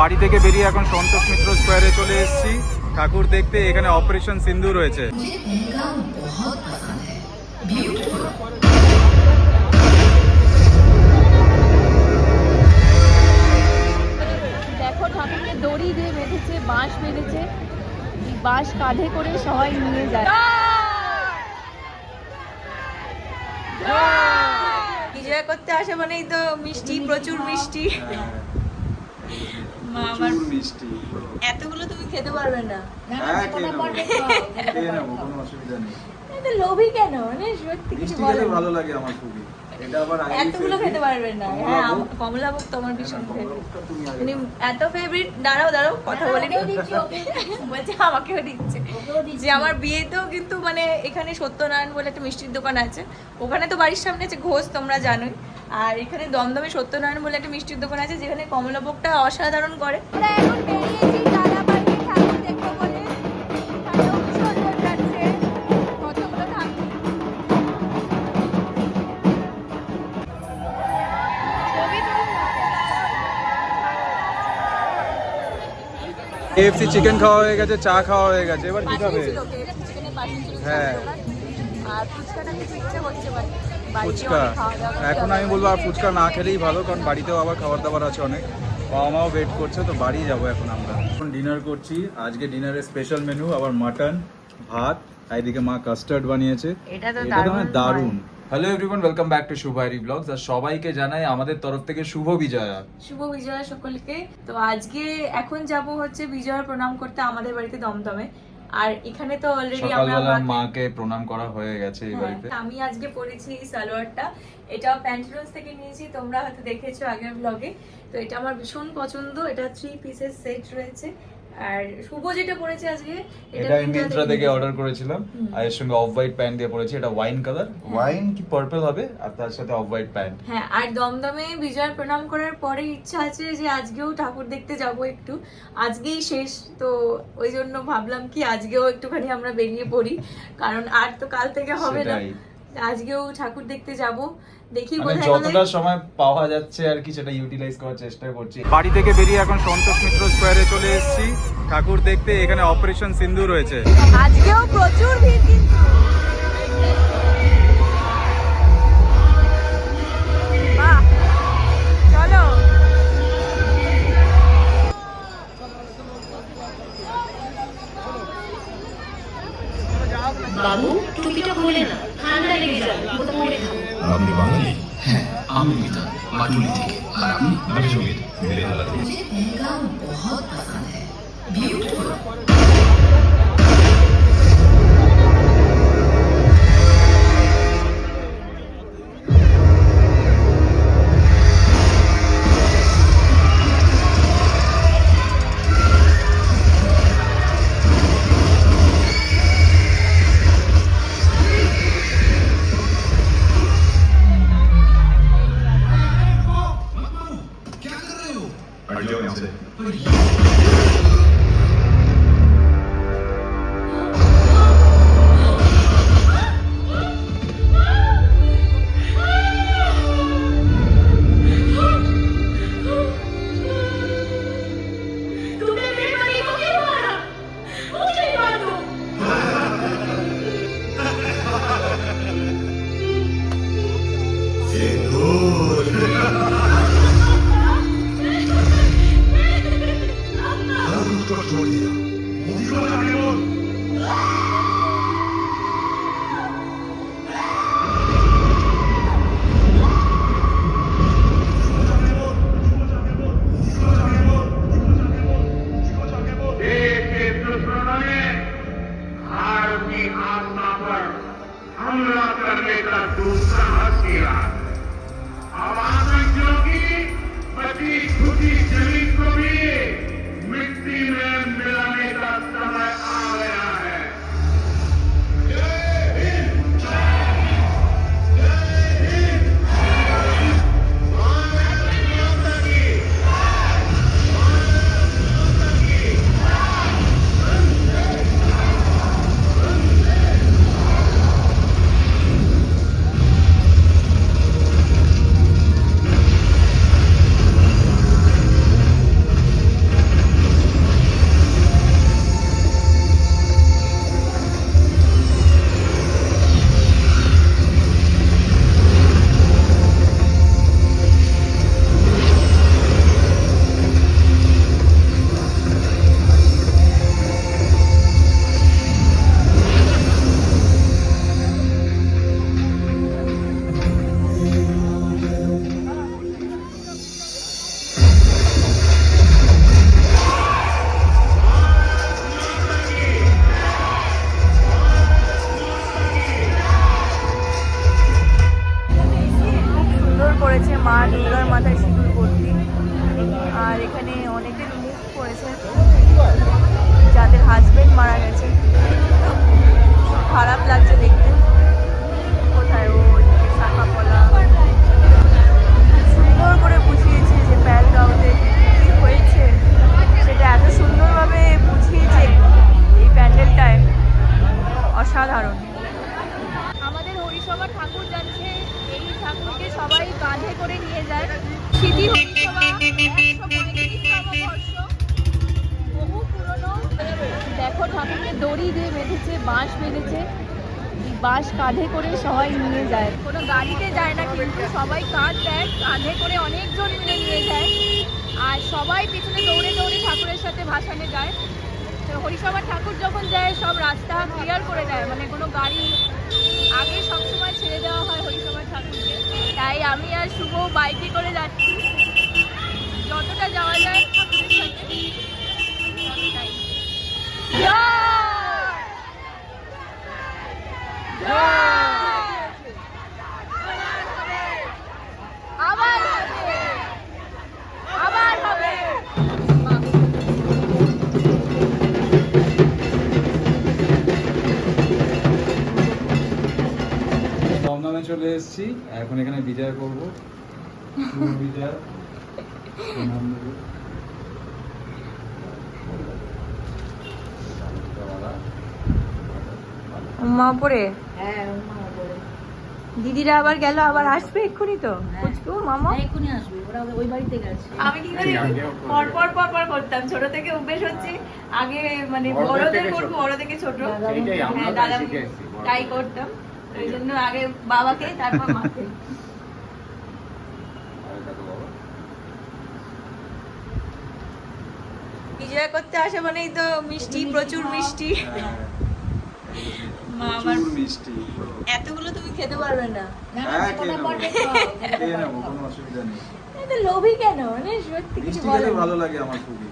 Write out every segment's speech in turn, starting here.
বাড়ি থেকে বেরিয়ে এখন সন্তোষ মিত্র স্কোয়ারে চলে এসেছি। ঠাকুর দেখতে এখানে অপারেশন সিন্ধু রয়েছে। দেখো দড়ি দিয়ে বেঁধেছে বাঁশ বেঁধেছে। বাঁশ কাঁধে করে সবাই নিয়ে যায়। বিজয়া করতে আসে মানেই তো মিষ্টি প্রচুর মিষ্টি। মা মিষ্টি। এতগুলো তুমি খেতে পারবে না। হ্যাঁ খেয়ে নেব। কোনো অসুবিধা নেই। এত লোভী কেন? মানে সত্যি কিছু মিষ্টি বলো খেতে না। ভালো লাগে আমার খুবই। এটা আবার এতগুলো খেতে পারবে না। হ্যাঁ কমলাভোগ তো আমার ভীষণ ফেভারিট মানে এত ফেভারিট দাঁড়াও দাঁড়াও কথা বলিনি। বলছে আমাকেও দিচ্ছে। যে আমার বিয়েতেও কিন্তু মানে এখানে সত্যনারায়ণ বলে একটা মিষ্টির দোকান আছে। ওখানে তো বাড়ির সামনে আছে ঘোষ তোমরা জানোই। আর এখানে দমদমে সত্যনারায়ণ বলে একটা মিষ্টির দোকান আছে যেখানে কমলাভোগটা অসাধারণ করে। এখন বেরিয়েছি। কেএফসি চিকেন খাওয়া হয়ে গেছে চা খাওয়া হয়ে গেছে এবার কি খাবে? হ্যাঁ। আর ফুচকাটা কিছু ইচ্ছে করছে ফুচকা। এখন আমি বলব আর ফুচকা না খেলেই ভালো কারণ বাড়িতেও আবার খাবার দাবার আছে অনেক। বাবা মাও ওয়েট করছে তো বাড়ি যাব এখন আমরা। এখন ডিনার করছি। আজকে ডিনারের স্পেশাল মেনু আবার মাটন ভাত এদিকে মা কাস্টার্ড বানিয়েছে। এটা তো মানে দারুণ hello everyone welcome back to Shuvari blogs আর সবাইকে জানাই আমাদের তরফ থেকে শুভ বিজয়া। শুভ বিজয়া সকলকে। তো আজকে এখন যাব হচ্ছে বিজয়ার প্রণাম করতে আমাদের বাড়িতে দমদমে। আর এখানে তো অলরেডি আমরা মাকে- প্রণাম করা হয়ে গেছে এই হ্যাঁ, বাড়িতে। আমি আজকে পরেছি এই সালোয়ারটা। এটাও প্যান্টালুন্স থেকে নিয়েছি তোমরা হয়তো দেখেছ আগের ব্লগে তো এটা আমার ভীষণ পছন্দ এটা থ্রি পিসের সেট রয়েছে। আর শুভ যেটা পরেছে আজকে এটা আমি মিন্ত্রা থেকে অর্ডার করেছিলাম। আর এর সঙ্গে অফ হোয়াইট প্যান্ট দিয়ে পরেছি এটা ওয়াইন কালার ওয়াইন কি পার্পল হবে আর তার সাথে অফ হোয়াইট প্যান্ট হ্যাঁ আর দমদমে বিজয় প্রণাম করার পরে ইচ্ছা আছে যে আজকেও ঠাকুর দেখতে যাব একটু। আজকেই শেষ তো ওই জন্য ভাবলাম কি আজকেও একটুখানি আমরা বেরিয়ে পড়ি। কারণ আর তো কাল থেকে হবে না। আজকেও ঠাকুর দেখতে যাব। দেখি মানে যতটা সময় পাওয়া যাচ্ছে আর কি সেটা ইউটিলাইজ করার চেষ্টা করছি। বাড়ি থেকে বেরিয়ে এখন সন্তোষ মিত্র স্কোয়ারে চলে এসেছি। ঠাকুর দেখতে এখানে অপারেশন সিন্ধু রয়েছে আজকেও প্রচুর ভিড় পরে দুর্গার মাথায় সিঁদুর করতি আর এখানে অনেকের মুখ করেছে। যাদের হাজবেন্ড মারা গেছে। খারাপ লাগছে দেখতে। বাঁশ কাঁধে করে সবাই নিয়ে যায়। কোনো গাড়িতে যায় না কিন্তু সবাই কাঁধ দেয়, কাঁধে করে অনেকজন মিলে নিয়ে যায়। আর সবাই পিছনে দৌড়ে দৌড়ে ঠাকুরের সাথে ভাসানে যায়। তো হরিসভা ঠাকুর যখন যায়, সব রাস্তা ক্লিয়ার করে দেয়। মানে কোনো গাড়ি আগে সবসময় ছেড়ে দেওয়া হয় হরিসভা ঠাকুরকে। তাই আমি আর শুভ বাইকে করে যাচ্ছি। যতটা যাওয়া যায় ঠাকুরের সাথে। এখন এখানে বিজয় করব। মা পড়ে দিদিরা আবার গেল আবার আসবে এক্ষুনি তো? পুচকু মামা? এক্ষুনি আসবে। ওরা ওই বাড়িতে গেছে। আমি কি করে পর পর পর পর করতাম। ছোট থেকে অভ্যেস হচ্ছে। আগে মানে বড়দের করব বড় থেকে ছোট। হ্যাঁ দাদা তাই করতাম। ওই জন্য আগে বাবাকে তারপর মাকে। বিজয় করতে আসে মানেই তো মিষ্টি প্রচুর মিষ্টি। মা মিষ্টি। এতগুলো তুমি খেতে পারবে না। হ্যাঁ লোভী কেন? মানে সত্যি কিছু। ভালো লাগে আমার খুবই।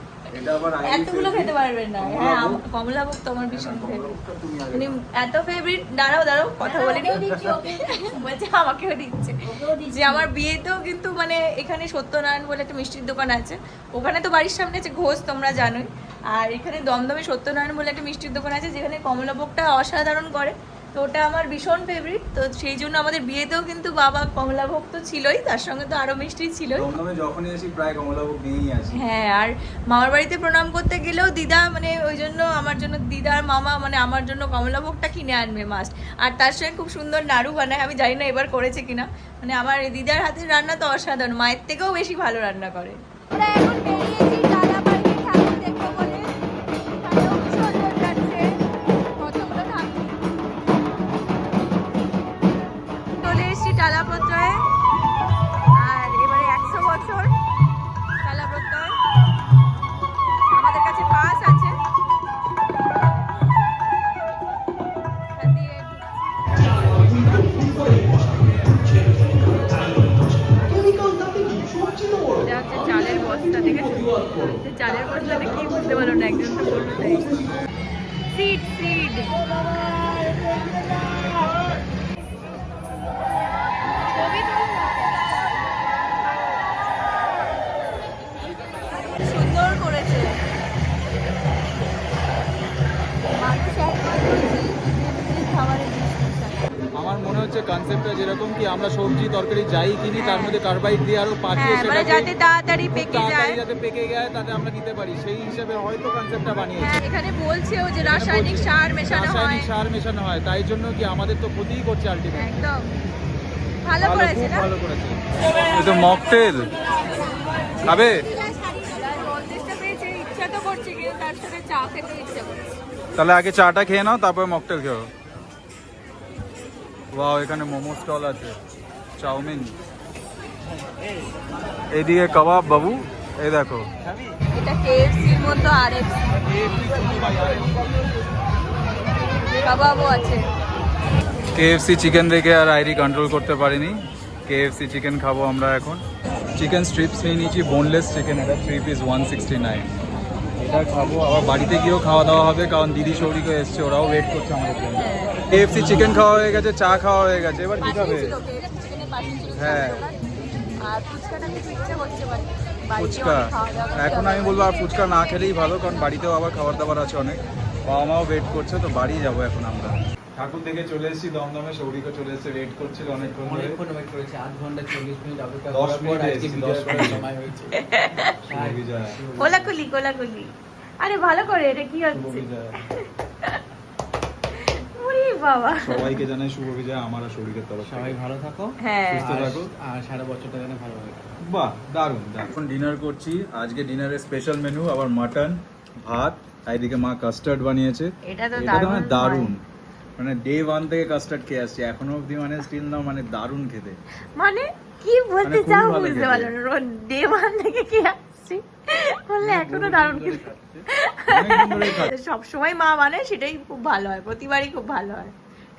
এতগুলো খেতে পারবেন না। হ্যাঁ কমলাভোগ তো আমার ভীষণ ফেভারিট কমলাভোগটা তুমি আগে মানে এত ফেভারিট দাঁড়াও দাঁড়াও কথা বলে নি বলছে আমাকেও দিচ্ছে। যে আমার বিয়েতেও কিন্তু মানে এখানে সত্যনারায়ণ বলে একটা মিষ্টির দোকান আছে। ওখানে তো বাড়ির সামনে আছে ঘোষ তোমরা জানোই। আর এখানে দমদমে সত্যনারায়ণ বলে একটা মিষ্টির দোকান আছে যেখানে কমলাভোগটা অসাধারণ করে। তো ওটা আমার ভীষণ ফেভারিট তো সেই জন্য আমাদের বিয়েতেও কিন্তু বাবা কমলাভোগ তো ছিলই তার সঙ্গে তো আরও মিষ্টি ছিলই। দমদমে যখনই আসি প্রায় কমলাভোগ নিয়েই আসি। হ্যাঁ আর মামার বাড়িতে প্রণাম করতে গেলেও দিদা মানে ওই জন্য আমার জন্য দিদার মামা মানে আমার জন্য কমলাভোগটা কিনে আনবে মাস্ট আর তার সঙ্গে খুব সুন্দর নাড়ু বানায় আমি জানি না এবার করেছে কিনা। মানে আমার দিদার হাতের রান্না তো অসাধারণ মায়ের থেকেও বেশি ভালো রান্না করে। আমরা এখন বেরিয়েছি তারাবাড়ির ঠাকুর দেখব হচ্ছে কনসেপ্টটা যেরকম কি আমরা সবজি তরকারি যাই কিনি তার মধ্যে কার্বাইড দিয়ে আরও পাঠিয়ে হ্যাঁ মানে যাতে তাড়াতাড়ি পেকে যায়। যাতে পেকে যায় তাতে আমরা নিতে পারি। সেই হিসাবে হয়তো কনসেপ্টটা বানিয়েছে। হ্যাঁ এখানে বলছেও যে রাসায়নিক সার মেশানো হয়। রাসায়নিক সার মেশানো হয়। তাই জন্য কি আমাদের তো ক্ষতিই করছে আলটিমেট একদম। ভালো করেছে না? ভালো করেছে। এই তো মকটেল খাবে? বলতেটা পেয়েছে ইচ্ছা তো করছে কিন্তু তার সাথে চা খেতে তাহলে আগে চাটা খেয়ে নাও তারপর মকটেল খেও ওয়াও এখানে মোমো স্টল আছে চাউমিন। এদিকে কাবাব বাবু এই দেখো। এটা কেএফসির মতো আরএফ কাবাবও আছে। কেএফসি চিকেন দেখে আর আইডি কন্ট্রোল করতে পারিনি। কেএফসি চিকেন খাব আমরা এখন। চিকেন স্ট্রিপস নিয়ে নিয়েছি বোনলেস চিকেন এটা three piece one sixty nine এটা খাব আবার বাড়িতে গিয়েও খাওয়া দাওয়া হবে কারণ দিদি সৌরিকও এসছে ওরাও ওয়েট করছে আমাদের জন্য। কেএফসি চিকেন খাওয়া হয়ে গেছে চা খাওয়া হয়ে গেছে এবার কি খাবে হ্যাঁ। ফুচকা এখন আমি বলব আর ফুচকা না খেলেই ভালো কারণ বাড়িতেও আবার খাবার দাবার আছে অনেক। বাবা মাও ওয়েট করছে তো বাড়ি যাব এখন আমরা। ঠাকুর দেখে চলে এসেছি দমদমে সৌরিকও চলে এসেছে ওয়েট করছিল অনেকক্ষণ ধরে। অনেকক্ষণ ওয়েট করেছি আধ ঘণ্টা চল্লিশ মিনিট অপেক্ষা করার পর আজকে এসেছি, দশ মিনিট। সময় হয়েছে। কোলাকুলি কোলাকুলি। আরে ভালো করে এটা কি হচ্ছে? বাবা। সবাইকে জানাই শুভ বিজয় আমার আর শরীরের তরফ সবাই ভালো থাকো। হ্যাঁ। সুস্থ আর- থাকো। আর সারা বছরটা যেন ভালো হবে বাহ দারুণ দারুণ। এখন ডিনার করছি। আজকে ডিনারের স্পেশাল মেনু আবার মাটন ভাত আর এদিকে মা কাস্টার্ড বানিয়েছে। এটা তো মানে দারুণ দারুণ। মানে ডে ওয়ান থেকে কাস্টার্ড খেয়ে আসছি। এখনও অবধি মানে স্টিল না মানে দারুণ খেতে। মানে কি বলতে মানে চাও বুঝতে পারলাম না। ডে ওয়ান থেকে কি আসছি। বললে এখনও দারুণ খাচ্ছি। সব সময় মা মানে সেটাই খুব ভালো হয়। প্রতিবারই খুব ভালো হয়।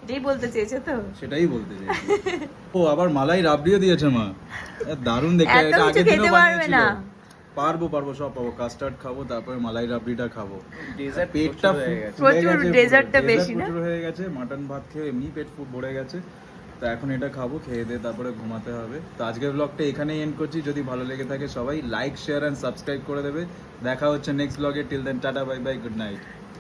এটাই বলতে চেয়েছো তো। সেটাই বলতে চাইছি ও আবার মালাই রাবড়িও দিয়েছে মা। দারুণ কিছু আগের দিনও খেতে পারবে বানিয়েছিল। না। পারব পারব সব পাবো। কাস্টার্ড খাব তারপরে মালাই রাবড়িটা খাব। পেটটা প্রচুর হয়ে dessert বেশি না? প্রচুর হয়ে গেছে মাটন ভাত খেয়ে এমনি পেট ফুট ভরে গেছে। তো এখন এটা খাব খেয়ে দিয়ে তারপরে ঘুমাতে হবে। তো আজকের ব্লগটা এখানেই এন্ড করছি। যদি ভালো লেগে থাকে সবাই লাইক শেয়ার অ্যান্ড সাবস্ক্রাইব করে দেবে। দেখা হচ্ছে নেক্সট ব্লগে till then tata bye bye good night